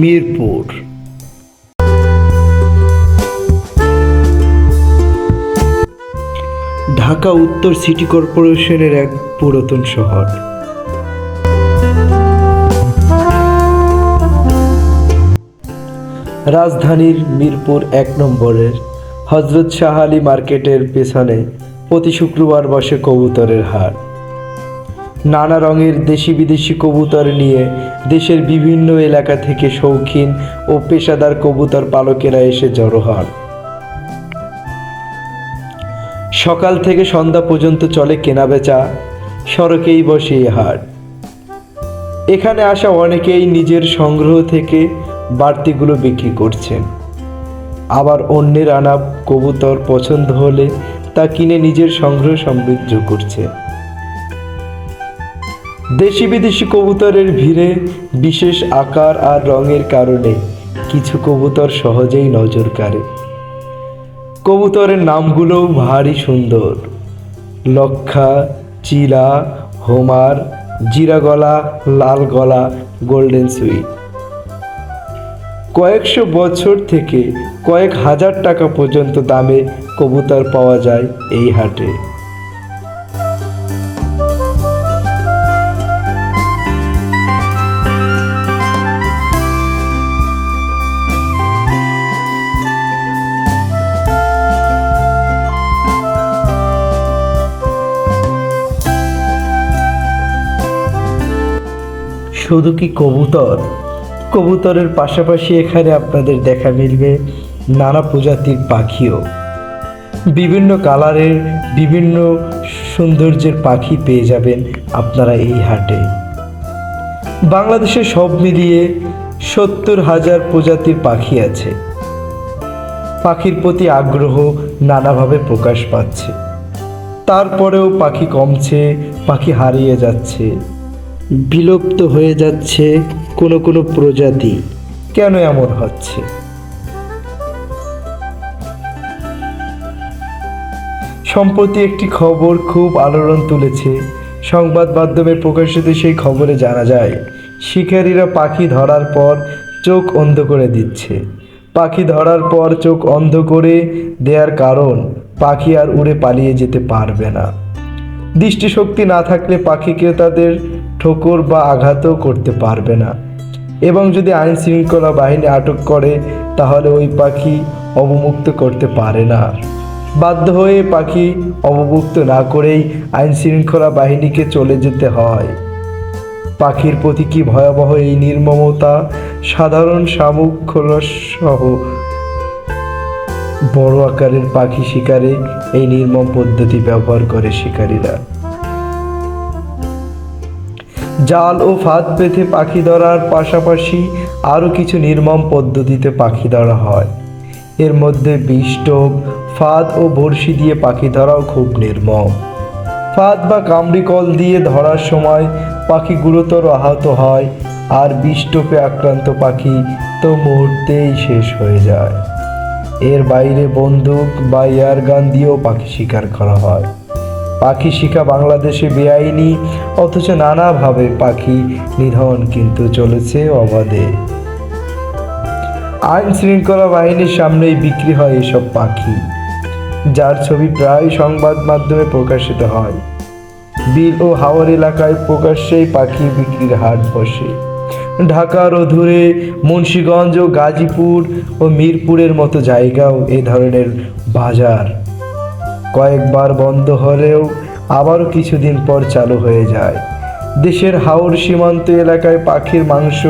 মিরপুর। ঢাকা উত্তর সিটি কর্পোরেশনের এক পুরাতন শহর। রাজধানীর মিরপুর এক নম্বরের হজরত শাহ আলী মার্কেটের পেছনে প্রতি শুক্রবার বসে কবুতরের হাট। নানা রঙের দেশি বিদেশি কবুতর নিয়ে দেশের বিভিন্ন এলাকা থেকে শৌখিন ও পেশাদার কবুতর পালকেরা এসে জড়ো হন। সকাল থেকে সন্ধ্যা পর্যন্ত চলে কেনাবেচা, সড়কেই বসে এই হাট। এখানে আসা অনেকেই নিজের সংগ্রহ থেকে বাড়তিগুলো বিক্রি করছেন। আবার অন্যের আনা কবুতর পছন্দ হলে তা কিনে নিজের সংগ্রহ সমৃদ্ধ করছে দেশি বিদেশি কবুতরের ভিড়ে, বিশেষ আকার আর রঙের কারণে কিছু কবুতর সহজেই নজর কাড়ে। কবুতরের নামগুলোও ভারী সুন্দর। লক্ষা চিলা হোমার, জিরাগলা, লাল গলা, গোল্ডেন সুইট কয়েকশো বছর থেকে কয়েক হাজার টাকা পর্যন্ত দামে কবুতর পাওয়া যায় এই হাটে। শুধু কি কবুতর? কবুতরের পাশাপাশি এখানে আপনাদের দেখা মিলবে নানা প্রজাতির পাখিও। বিভিন্ন কালারের, বিভিন্ন সৌন্দর্যের পাখি পেয়ে যাবেন আপনারা এই হাটে। বাংলাদেশে সব মিলিয়ে সত্তর হাজার প্রজাতির পাখি আছে। পাখির প্রতি আগ্রহ নানাভাবে প্রকাশ পাচ্ছে। তারপরেও পাখি কমছে, পাখি হারিয়ে যাচ্ছে। বিলুপ্ত হয়ে যাচ্ছে কোনো কোনো প্রজাতি। কেন এমন হচ্ছে? সম্প্রতি একটি খবর খুব আলোড়ন তুলেছে। সংবাদ মাধ্যমে প্রকাশিত সেই খবরে জানা যায়, শিকারীরা পাখি ধরার পর চোখ অন্ধ করে দিচ্ছে। পাখি ধরার পর চোখ অন্ধ করে দেওয়ার কারণ, পাখি আর উড়ে পালিয়ে যেতে পারবে না। দৃষ্টিশক্তি না থাকলে পাখিকে তাদের ঠোকর বা আঘাতও করতে পারবে না। এবং যদি আইন শৃঙ্খলা বাহিনী আটক করে, তাহলে ওই পাখি অবমুক্ত করতে পারে না। বাধ্য হয়ে পাখি অবমুক্ত না করেই আইন শৃঙ্খলা বাহিনীকে চলে যেতে হয়। পাখির প্রতি কি ভয়াবহ এই নির্মমতা? সাধারণ শামুক সহ বড় আকারের পাখি শিকারে এই নির্মম পদ্ধতি ব্যবহার করে শিকারীরা। জাল ও ফাঁদ পেতে পাখি ধরার পাশাপাশি আরও কিছু নির্মম পদ্ধতিতে পাখি ধরা হয়। এর মধ্যে বিষ্টক ফাঁদ ও বড়শি দিয়ে পাখি ধরাও খুব নির্মম। ফাঁদ বা কামড়ি কল দিয়ে ধরার সময় পাখি গুরুতর আহত হয় আর বিষ্টপে আক্রান্ত পাখি তো মুহূর্তেই শেষ হয়ে যায়। এর বাইরে বন্দুক বা এয়ার গান দিয়েও পাখি শিকার করা হয়। পাখি শিখা বাংলাদেশে বেআইনি, অথচ নানাভাবে পাখি নিধন কিন্তু চলেছে অবাধে। আইন শৃঙ্খলা বাহিনীর সামনেই বিক্রি হয় এসব পাখি, যার ছবি প্রায় সংবাদ মাধ্যমে প্রকাশিত হয়। বিল ও হাওর এলাকায় প্রকাশ্যেই পাখি বিক্রির হাট বসে। ঢাকার অধুরে মুন্সীগঞ্জ ও গাজীপুর ও মিরপুরের মতো জায়গাও এ ধরনের বাজার কয়েকবার বন্ধ হলেও আবারও কিছুদিন পর চালু হয়ে যায়। দেশের হাওর সীমান্ত এলাকায় পাখির মাংস,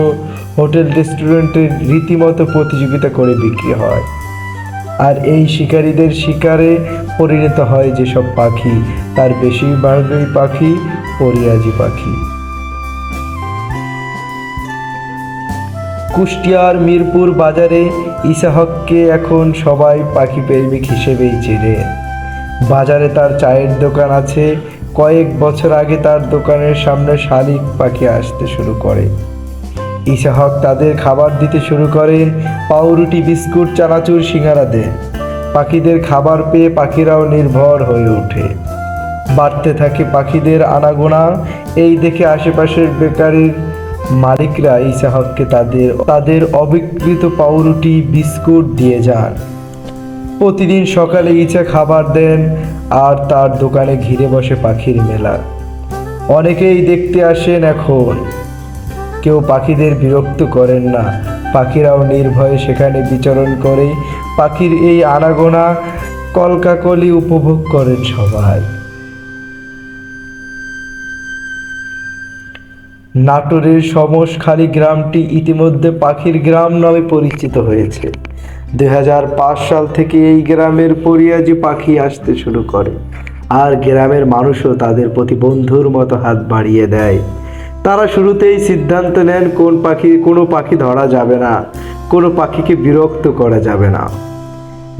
হোটেল, রেস্টুরেন্টে রীতিমতো প্রতিযোগিতা করে বিক্রি হয়। আর এই শিকারীদের শিকারে পরিণত হয় যেসব পাখি, তার বেশিরভাগই পাখি পরিয়াজি পাখি। কুষ্টিয়ার মিরপুর বাজারে ইসাহককে এখন সবাই পাখি প্রেমিক হিসেবেই চেনে। বাজারে তার চায়ের দোকান আছে। কয়েক বছর আগে তার দোকানের সামনে শালিক পাখি আসতে শুরু করে। ইসাহক তাদের খাবার দিতে শুরু করেন পাউরুটি, বিস্কুট, চানাচুর, সিঙ্গারা দেন। পাখিদের খাবার পেয়ে পাখিরাও নির্ভর হয়ে ওঠে। বাড়তে থাকে পাখিদের আনাগোনা। এই দেখে আশেপাশের বেকারির মালিকরা ইসাহককে তাদের তাদের অবিকৃত পাউরুটি, বিস্কুট দিয়ে যান। প্রতিদিন সকালে ইচা খাবার দেন আর তার দোকানে ঘিরে বসে পাখির মেলা। অনেকেই দেখতে আসেন এখন। কেউ পাখিদের বিরক্ত করেন না। পাখিরাও নির্ভয়ে সেখানে বিচরণ করে। পাখির এই আনাগোনা কলকাকলি উপভোগ করেন সবাই। নাটোরের সমসখালী গ্রামটি ইতিমধ্যে পাখির গ্রাম নামে পরিচিত হয়েছে। দু হাজার পাঁচ সাল থেকে এই গ্রামের পরিয়াজি পাখি আসতে শুরু করে। আর গ্রামের মানুষও তাদের প্রতি বন্ধুর মতো হাত বাড়িয়ে দেয়। তারা শুরুতেই সিদ্ধান্ত নেন কোন পাখি, কোনো পাখি ধরা যাবে না, কোনো পাখিকে বিরক্ত করা যাবে না।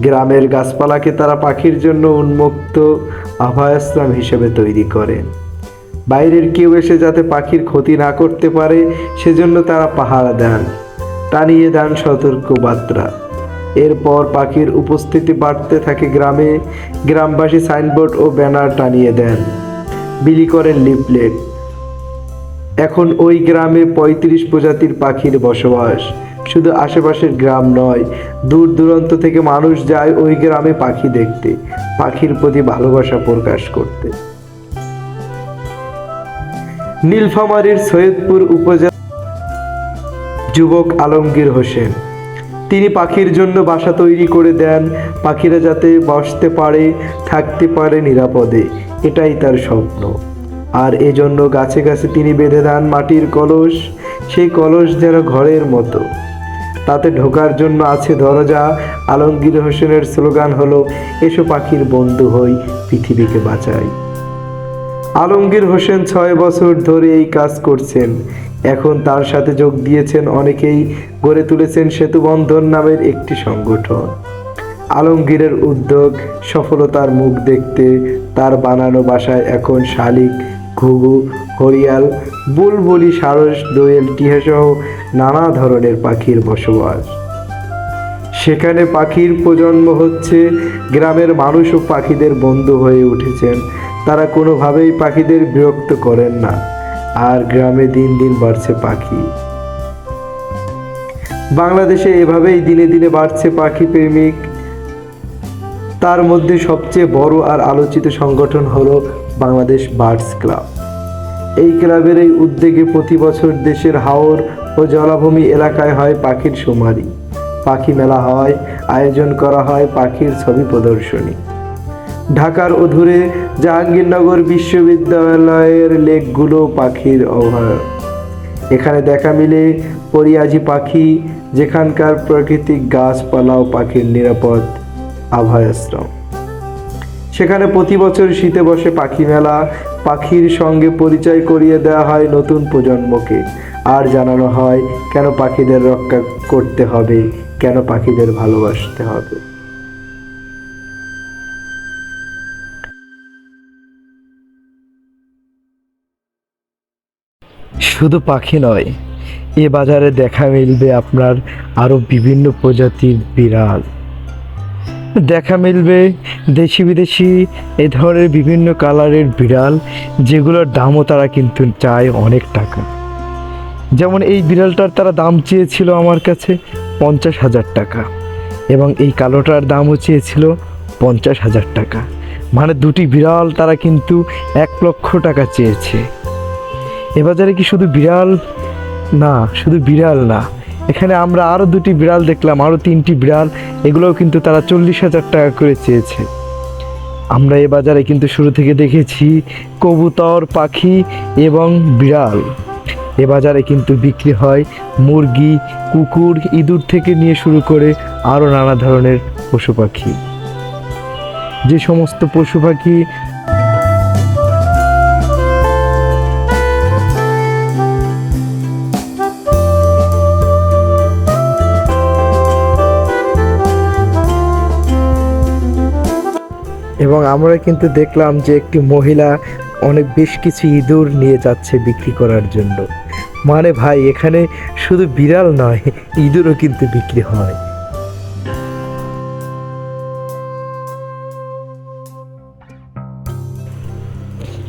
গ্রামের গাছপালাকে তারা পাখির জন্য উন্মুক্ত আভয়াশ্রম হিসেবে তৈরি করেন বাইরের কেউ এসে যাতে পাখির ক্ষতি না করতে পারে, সেজন্য তারা পাহারা দেন। টানিয়ে দেন সতর্ক বার্তা এরপর পাখির উপস্থিতি বাড়তে থাকে গ্রামে। গ্রামবাসী সাইনবোর্ড ও ব্যানার টানিয়ে দেন। বিলি করেন লিফলেট। এখন ওই গ্রামে পঁয়ত্রিশ প্রজাতির পাখির বসবাস। শুধু আশেপাশের গ্রাম নয়, দূর দূরান্ত থেকে মানুষ যায় ওই গ্রামে পাখি দেখতে, পাখির প্রতি ভালোবাসা প্রকাশ করতে। নীলফামারীর সৈয়দপুর উপজেলা যুবক আলমগীর হোসেন। তিনি পাখির জন্য বাসা তৈরি করে দেন। পাখিরা যাতে বসতে পারে, থাকতে পারে নিরাপদে, এটাই তার স্বপ্ন। আর এজন্য গাছে গাছে তিনি বেঁধে দেন মাটির কলস। সেই কলস যেন ঘরের মতো। তাতে ঢোকার জন্য আছে দরজা। আলমগীর হোসেনের স্লোগান হলো, এসো পাখির বন্ধু হই, পৃথিবীকে বাঁচাই। আলমগীর হোসেন ছয় বছর ধরে এই কাজ করছেন। এখন তার সাথে যোগ দিয়েছেন অনেকেই। গড়ে তুলেছেন সেতু বন্ধন নামের একটি সংগঠন। আলমগীরের উদ্যোগ, সফলতার মুখ দেখতে তার বানানো বাসায় এখন শালিক, ঘুঘু, হরিয়াল, বুলবুলি, সারস, দোয়েল, টিহাসহ নানা ধরনের পাখির বসবাস। সেখানে পাখির প্রজন্ম হচ্ছে, গ্রামের মানুষও পাখিদের বন্ধু হয়ে উঠেছেন। তারা কোনোভাবেই পাখিদের বিরক্ত করেন না। আর গ্রামে দিন দিন বাড়ছে পাখি। বাংলাদেশে এভাবেই দিনে দিনে বাড়ছে পাখি প্রেমিক। তার মধ্যে সবচেয়ে বড় আর আলোচিত সংগঠন হলো বাংলাদেশ বার্ডস ক্লাব। এই ক্লাবের এই উদ্যোগে প্রতি বছর দেশের হাওর ও জলাভূমি এলাকায় হয় পাখির শুমারি পাখি মেলা হয়, আয়োজন করা হয় পাখির ছবি প্রদর্শনী। ঢাকার অধুরে জাহাঙ্গীরনগর বিশ্ববিদ্যালয়ের লেকগুলো পাখির অভয়ারণ্য এখানে দেখা মিলে পরিয়াজি পাখি, যেখানকার প্রাকৃতিক গাছপালা ও পাখির নিরাপদ আভয়াশ্রম। সেখানে প্রতি বছর শীতে বসে পাখি মেলা, পাখির সঙ্গে পরিচয় করিয়ে দেওয়া হয় নতুন প্রজন্মকে। আর জানানো হয়, কেন পাখিদের রক্ষা করতে হবে কেন পাখিদের ভালোবাসতে হবে? শুধু পাখি নয়, এ বাজারে দেখা মিলবে আপনার আরও বিভিন্ন প্রজাতির বিড়াল। দেখা মিলবে দেশি বিদেশি এ ধরনের বিভিন্ন কালারের বিড়াল, যেগুলোর দামও তারা কিন্তু চায় অনেক টাকা। যেমন এই বিড়ালটার তারা দাম চেয়েছিল আমার কাছে পঞ্চাশ হাজার টাকা। এবং এই কালোটার দামও চেয়েছিল পঞ্চাশ হাজার টাকা। মানে দুটি বিড়াল তারা কিন্তু এক লক্ষ টাকা চেয়েছে। এ বাজারে কি শুধু বিড়াল? না, শুধু বিড়াল না। এখানে আমরা আরও দুটি বিড়াল দেখলাম আরও তিনটি বিড়াল। এগুলোও কিন্তু তারা চল্লিশ হাজার টাকা করে চেয়েছে। আমরা এ বাজারে কিন্তু শুরু থেকে দেখেছি কবুতর, পাখি এবং বিড়াল। এ বাজারে কিন্তু বিক্রি হয় মুরগি, কুকুর, ইঁদুর থেকে নিয়ে শুরু করে আরও নানা ধরনের পশু পাখি। যে সমস্ত পশু পাখি এবং আমরা কিন্তু দেখলাম যে একটি মহিলা অনেক বেশ কিছু ইঁদুর নিয়ে যাচ্ছে বিক্রি করার জন্য। মানে ভাই, এখানে শুধু বিড়াল নয়, ইঁদুরও কিন্তু বিক্রি হয়।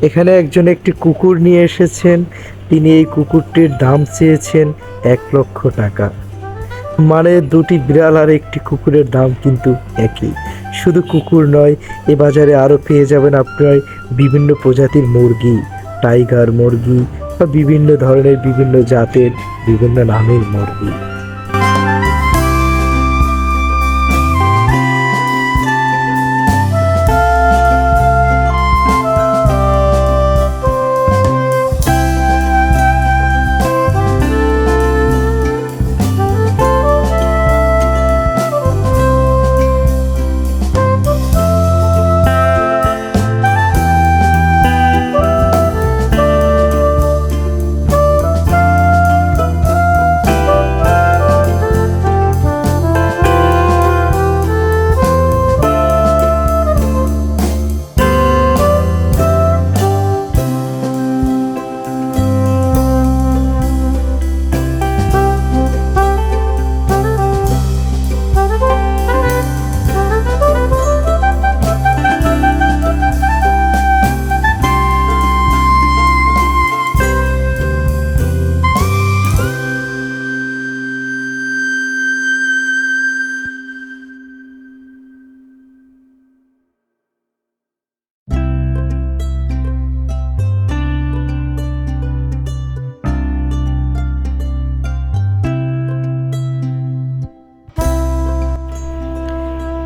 এখানে একজন একটি কুকুর নিয়ে এসেছেন। তিনি এই কুকুরটির দাম চেয়েছেন এক লক্ষ টাকা। মানে দুটি বিড়াল আর একটি কুকুরের দাম কিন্তু একই। শুধু কুকুর নয়, এ বাজারে আরও পেয়ে যাবেন আপনার বিভিন্ন প্রজাতির মুরগি, টাইগার মুরগি বিভিন্ন ধরনের বিভিন্ন জাতের বিভিন্ন নামের মুরগি।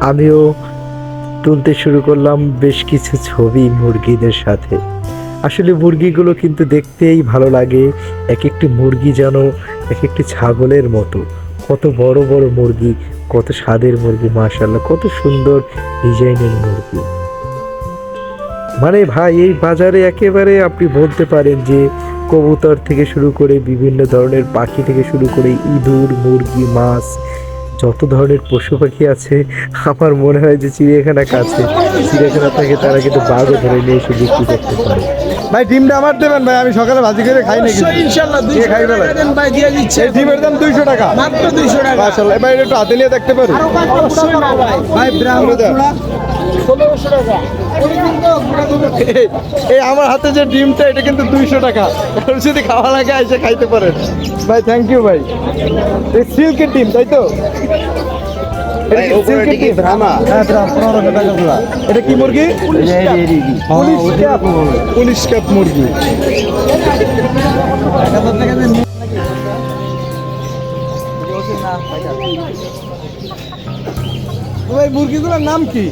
আমিও তুলতে শুরু করলাম বেশ কিছু ছবি মুরগিদের সাথে। আসলে মুরগিগুলো কিন্তু দেখতেই ভালো লাগে এক একটি মুরগি যেন এক একটি ছাগলের মতো। কত বড় বড় মুরগি, কত স্বাদের মুরগি মাশাল্লাহ কত সুন্দর ডিজাইনের মুরগি। মানে ভাই, এই বাজারে একেবারে আপনি বলতে পারেন যে কবুতর থেকে শুরু করে বিভিন্ন ধরনের পাখি থেকে শুরু করে ইঁদুর, মুরগি, মাছ যত ধরনের পশু পাখি আছে আমার মনে হয় যে চিড়িয়াখানা কাছে। চিড়িয়াখানা থেকে তারা কিন্তু বাঘও ধরে নিয়ে এসে বিক্রি করতে পারে। ভাই ডিমটা আমার দেবেন ভাই আমি সকালে ভাজি করে খাই নাকি? দুইশো খাইবে টাকা ভাই? দেন ভাই দিয়ে দিচ্ছে। এই ডিমের দাম দুইশো টাকা। মাত্র দুইশো টাকা। মাশাআল্লাহ। ভাই একটু হাতে নিয়ে দেখতে পারি। ভাই। ভাই ব্রাহ্মণ। বলে দাও। চূড়া ষোলোশো টাকা। এই- আমার হাতে যে ডিমটা এটা কিন্তু দুইশো টাকা। কারণ যদি খাওয়া লাগে এসে খাইতে পারেন ভাই থ্যাংক ইউ ভাই। এই সিল্কের ডিম তাই তো? এটা কি? হ্যাঁ, ব্রাহ্মণ, পনেরোশো টাকা জোড়া। এটা কি মুরগি? Police cap. পুলিশ ক্যাপ মুরগি। ওই মুরগিগুলোর নাম কি?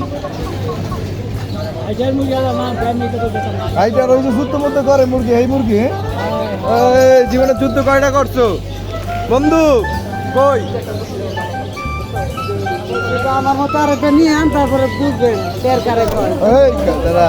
এইটা ওই যুদ্ধ মধ্যে করে মুরগি এই মুরগি? হ্যাঁ? জীবনে যুদ্ধ কয়টা করছ? বন্ধু কই? আমার মতো আর একটা নিয়ে আন তারপরে বুঝবেন এই দাদা